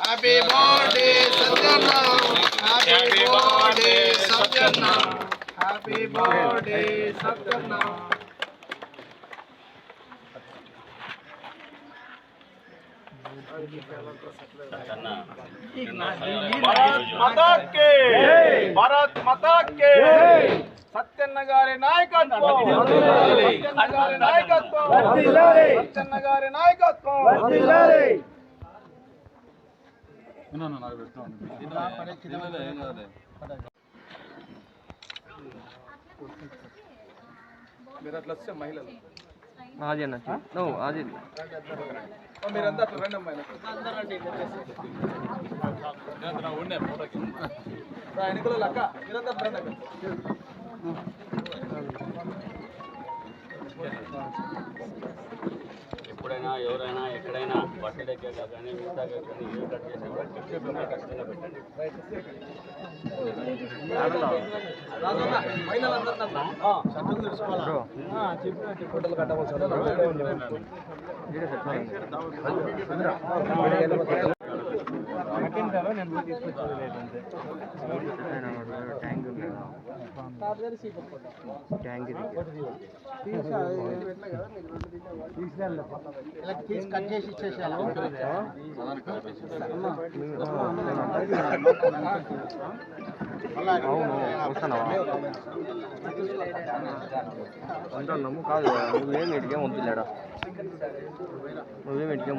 Happy birthday Satyanna happy birthday Satyanna happy birthday Satyanna Bharat Mata కే భారత్ మాతా కే సత్యన్న గారి నాయకత్వం సత్యన్న గారి నాయకత్వం సత్యన్న గారి నాయకత్వం మీరు అట్లా వస్తే మహిళలు ఆది అన్న. నువ్వు ఆది మీరంతా అట్లా రండి అమ్మాయి ఎన్నికల లక్క మీరంతా రండి అక్క. ఎప్పుడైనా ఎవరైనా ఎక్కడైనా బర్త్డేకే కానీ మిగతా కానీ ఏ కట్ చేసినా కూడా పేపర్ ఖచ్చితంగా పెట్టండి. ఫోటోలు కట్టవచ్చు తీసి కట్ చేసి ఇచ్చేసాను అవును. వస్తున్నావా అంటున్నాము కాదు నువ్వేం ఇటుకేం వద్దులేడా నువ్వేం ఇటుకేం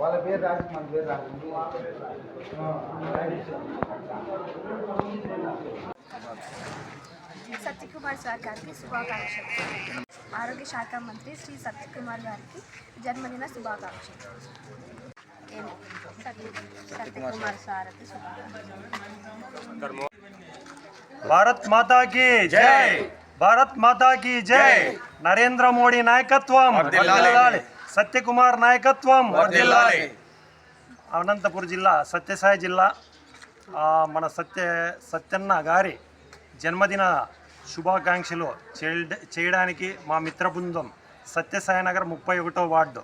వాళ్ళ పేరు రాసి మన పేరు రాసి సత్యకుమార్ సార్ గారికి శుభాకాంక్షలు. ఆరోగ్య శాఖ మంత్రి శ్రీ సత్యకుమార్ గారికి జన్మదిన శుభాకాంక్షలు. భారత్ మాతా కీ జై. భారత్ మాతా కీ జై. నరేంద్ర మోడీ నాయకత్వం. సత్యకుమార్ నాయకత్వం. అనంతపురం జిల్లా సత్యసాయి జిల్లా మన సత్య సత్యన్న గారి జన్మదిన శుభాకాంక్షలు చేయడ- చేయడానికి మా మిత్ర బృందం సత్యసాయి నగర్ ముప్పై ఒకటో వార్డు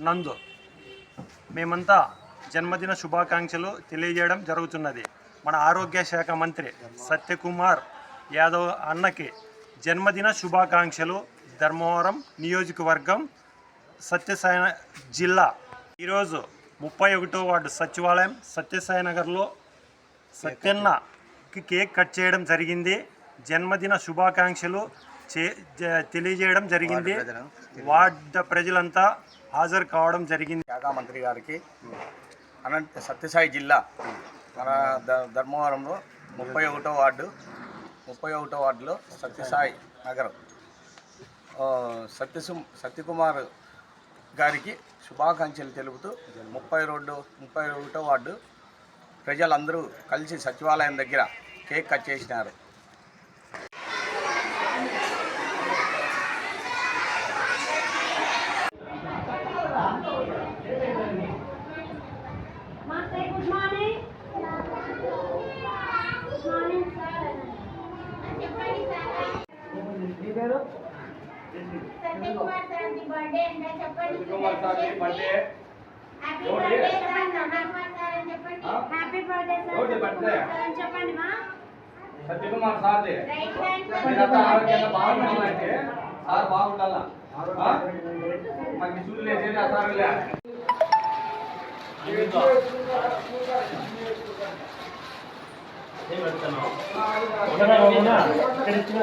నందు. మేమంతా జన్మదిన శుభాకాంక్షలు తెలియజేయడం జరుగుతున్నది. మన ఆరోగ్య శాఖ మంత్రి సత్యకుమార్ యాదవ్ అన్నకి జన్మదిన శుభాకాంక్షలు. ధర్మవరం నియోజకవర్గం సత్యసాయి జిల్లా. ఈరోజు ముప్పై ఒకటో వార్డు సచివాలయం సత్యసాయి నగర్లో సత్యన్నకి కేక్ కట్ చేయడం జరిగింది. జన్మదిన శుభాకాంక్షలు చే- తెలియజేయడం జరిగింది. వార్డ్ ప్రజలంతా హాజరు కావడం జరిగింది. శాఖ మంత్రి గారికి అనంత సత్యసాయి జిల్లా మన ధర్మవరంలో ముప్పై ఒకటో వార్డు ముప్పై ఒకటో వార్డులో సత్యసాయి నగరం. సత్యసు సత్యకుమార్ గారికి శుభాకాంక్షలు తెలుపుతూ ముప్పై రెండు ముప్పై ఒకటో వార్డు ప్రజలందరూ కలిసి సచివాలయం దగ్గర కేక్ కట్ చేసినారు Master, good morning. Good morning, sir. చెప్పండి sir Satyakumar sir the birthday అండి చెప్పండి Satyakumar sir the birthday happy birthday sir Satyakumar sir అని చెప్పండి happy birthday sir Satyakumar sir అని చెప్పండి మా. సత్యకుమార్ సార్ది. రైట్ హ్యాండ్ మీరంతా ఆరోగ్యంగా బాగుండాలంటే సార్ బాగుండాలా? మాకు చూడు లేచేది ఆ సార్ లే. తీసుకున్న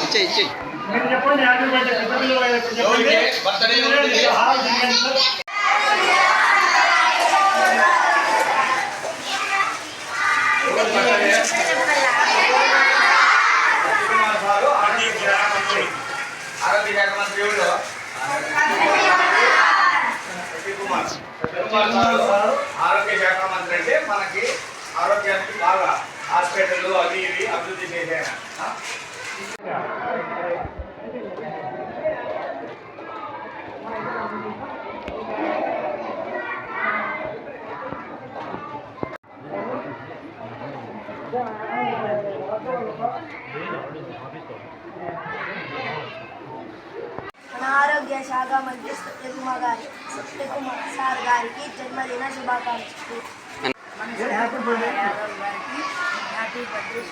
సిడా మీరు చెప్పండి హ్యాపీ బర్త్డే పెద్ద పిల్లలు అయ్యారు, చెప్పండి. హాల్ దిగండి సార్. ఆరోగ్య శాఖ మంత్రి ఎవరు? సత్యకుమార్ సత్యకుమార్ సార్ ఆరోగ్య శాఖ మంత్రి అంటే మనకి ఆరోగ్యానికి బాగా హాస్పిటల్ అది ఇది అభివృద్ధి చేశాను మన ఆరోగ్య శాఖ మంత్రి సత్యకుమార్ గారి సత్యకుమార్ సార్ గారికి జన్మదిన శుభాకాంక్షలు. Happy birthday happy birthday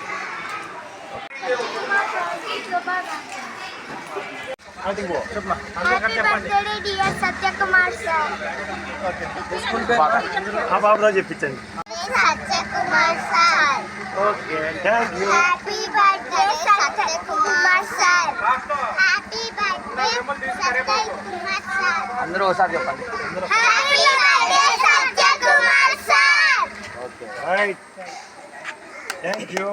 happy birthday dear Satyakumar sir ఆ బాబుతో చెప్పించండి Satyakumar sir okay thank you happy birthday Satyakumar sir happy birthday Satyakumar sir అందరూ ఒకసారి చెప్పండి happy birthday Satyakumar sir right thank you